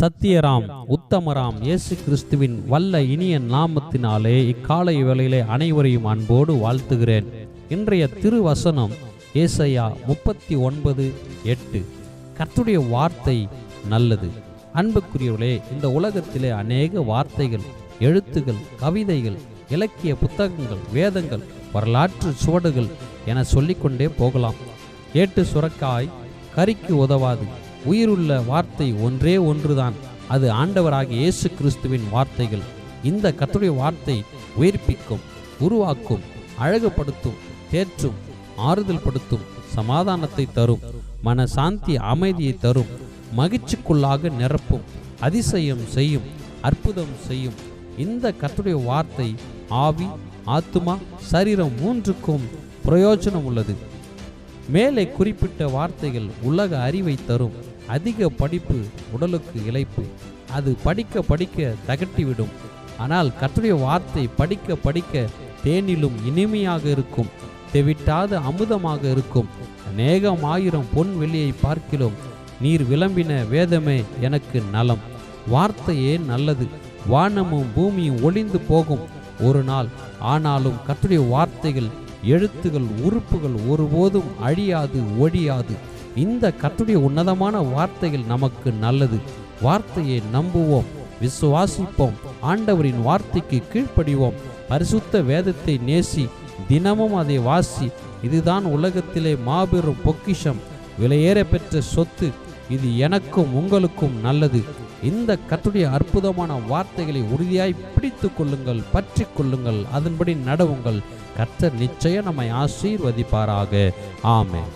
சத்தியராம் உத்தமராம் இயேசு கிறிஸ்துவின் வல்ல இனிய நாமத்தினாலே இக்காலை வேளையிலே அனைவரையும் அன்போடு வாழ்த்துகிறேன். இன்றைய திருவசனம் ஏசையா முப்பத்தி ஒன்பது எட்டு. கர்த்துடைய வார்த்தை நல்லது. அன்புக்குரியவர்களே இந்த உலகத்திலே அநேக வார்த்தைகள் எழுத்துகள் கவிதைகள் இலக்கிய புத்தகங்கள் வேதங்கள் வரலாற்று சுவடுகள் என சொல்லிக்கொண்டே போகலாம். ஏட்டு சுரக்காய் கறிக்கு உதவாது. உயிருள்ள வார்த்தை ஒன்றே ஒன்றுதான். அது ஆண்டவராகிய இயேசு கிறிஸ்துவின் வார்த்தைகள். இந்த கத்துடைய வார்த்தை உயிர்ப்பிக்கும் உருவாக்கும் அழகுபடுத்தும் தேற்றும் ஆறுதல் படுத்தும் சமாதானத்தை தரும் மன சாந்தி அமைதியை தரும் மகிழ்ச்சிக்குள்ளாக நிரப்பும் அதிசயம் செய்யும் அற்புதம் செய்யும். இந்த கத்துடைய வார்த்தை ஆவி ஆத்துமா சரீரம் மூன்றுக்கும் பிரயோஜனம் உள்ளது. மேலே குறிப்பிட்ட வார்த்தைகள் உலக அறிவை தரும். அதிக படிப்பு உடலுக்கு இழைப்பு. அது படிக்க படிக்க தகட்டிவிடும். ஆனால் கற்றுடைய வார்த்தை படிக்க படிக்க தேனிலும் இனிமையாக இருக்கும். தெவிட்டாத அமுதமாக இருக்கும். அநேகம் ஆயிரம் பொன் வெளியை பார்க்கிலும் நீர் விளம்பின வேதமே எனக்கு நலம். வார்த்தையே நல்லது. வானமும் பூமியும் ஒளிந்து போகும். ஒரு நாள் ஆனாலும் கற்றுடைய வார்த்தைகள் எழுத்துகள் உறுப்புகள் ஒருபோதும் அழியாது ஒழியாது. இந்த கத்துடைய உன்னதமான வார்த்தைகள் நமக்கு நல்லது. வார்த்தையை நம்புவோம் விசுவாசிப்போம் ஆண்டவரின் வார்த்தைக்கு கீழ்ப்படிவோம். பரிசுத்த வேதத்தை நேசி தினமும் அதை வாசி. இதுதான் உலகத்திலே மாபெரும் பொக்கிஷம். விலையேற பெற்ற சொத்து. இது எனக்கும் உங்களுக்கும் நல்லது. இந்த கத்துடைய அற்புதமான வார்த்தைகளை உறுதியாய் பிடித்து கொள்ளுங்கள் பற்றி கொள்ளுங்கள் அதன்படி நடவுங்கள். கர்த்தர் நிச்சயம் நம்மை ஆசீர்வதிப்பாராக. ஆமேன்.